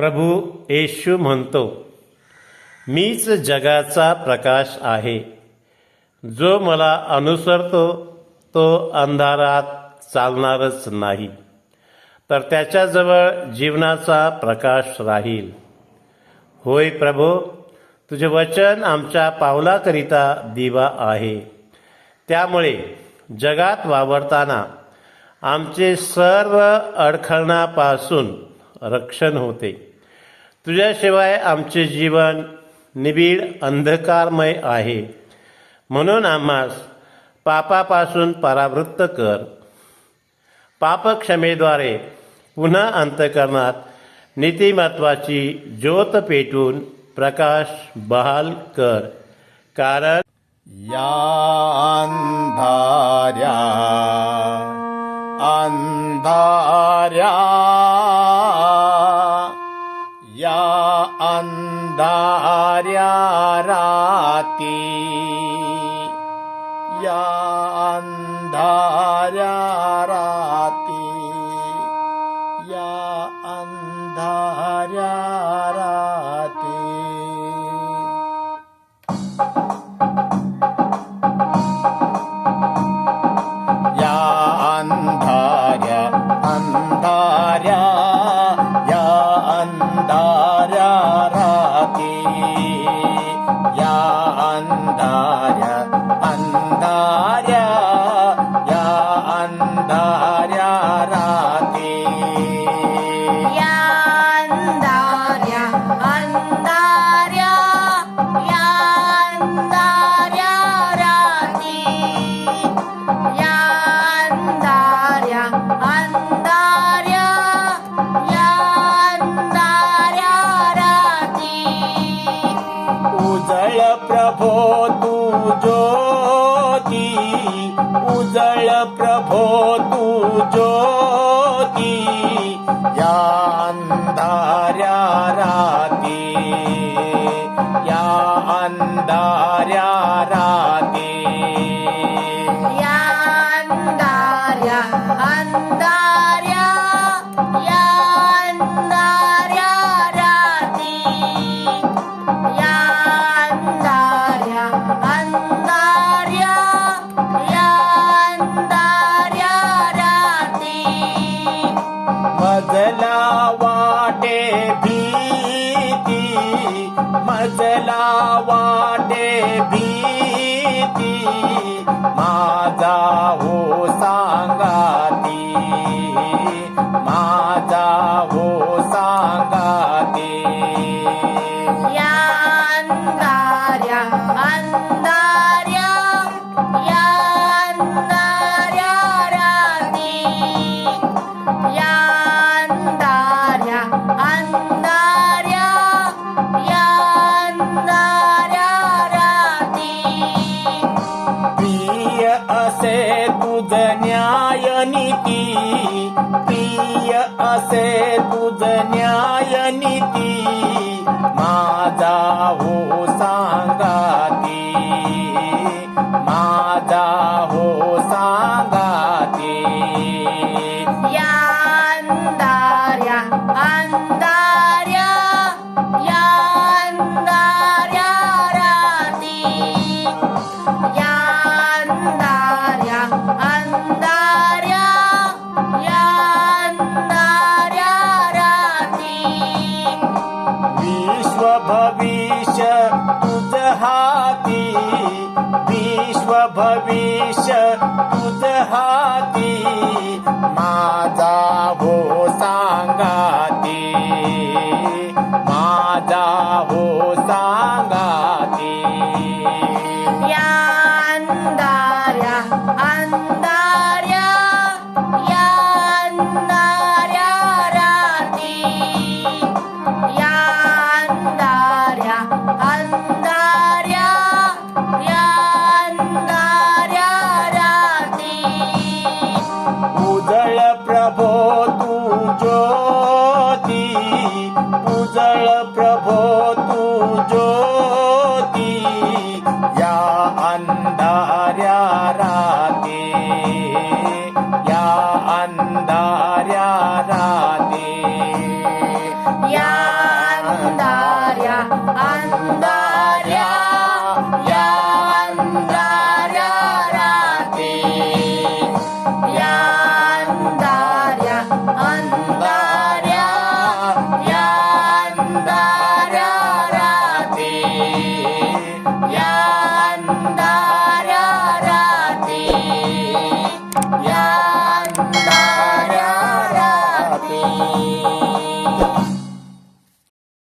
प्रभू येशू म्हणतो मीच जगाचा प्रकाश आहे. जो मला अनुसरतो तो अंधारात चालणारच नाही. तर त्याच्याजवळ जीवनाचा प्रकाश राहील. होय प्रभो तुझे वचन आमच्या पावलाकरिता दिवा आहे. त्यामुळे जगात वावरताना आमचे सर्व अडखळणापासून रक्षण होते. तुझ्याशिवाय आमचे जीवन निबिड अंधकारमय आहे. म्हणून आम्हास पापापासून परावृत्त कर. पापक्षमेद्वारे पुन्हा अंतकरणात नीतिमत्वाची ज्योत पेटून प्रकाश बहाल कर. कारण या अंधाऱ्या अंधाऱ्या दार्याराति या अन्धार्याराति। या अन्धार्या अंधाऱ्या राती या अंधाऱ्या अंधाऱ्या या अंधाऱ्या रात्री. या अंधाऱ्या अंधाऱ्या या अंधाऱ्या रात्री. उजळ प्रभो उजळ प्रभो तू माझा तुझ न्याय नीती प्रिय असे तुझ न्याय नीती माझा हो सांगाती विश्व भविष्य तुझ हाती. माझा हो सांगाती. माझा हो सांगा 한달이야. 안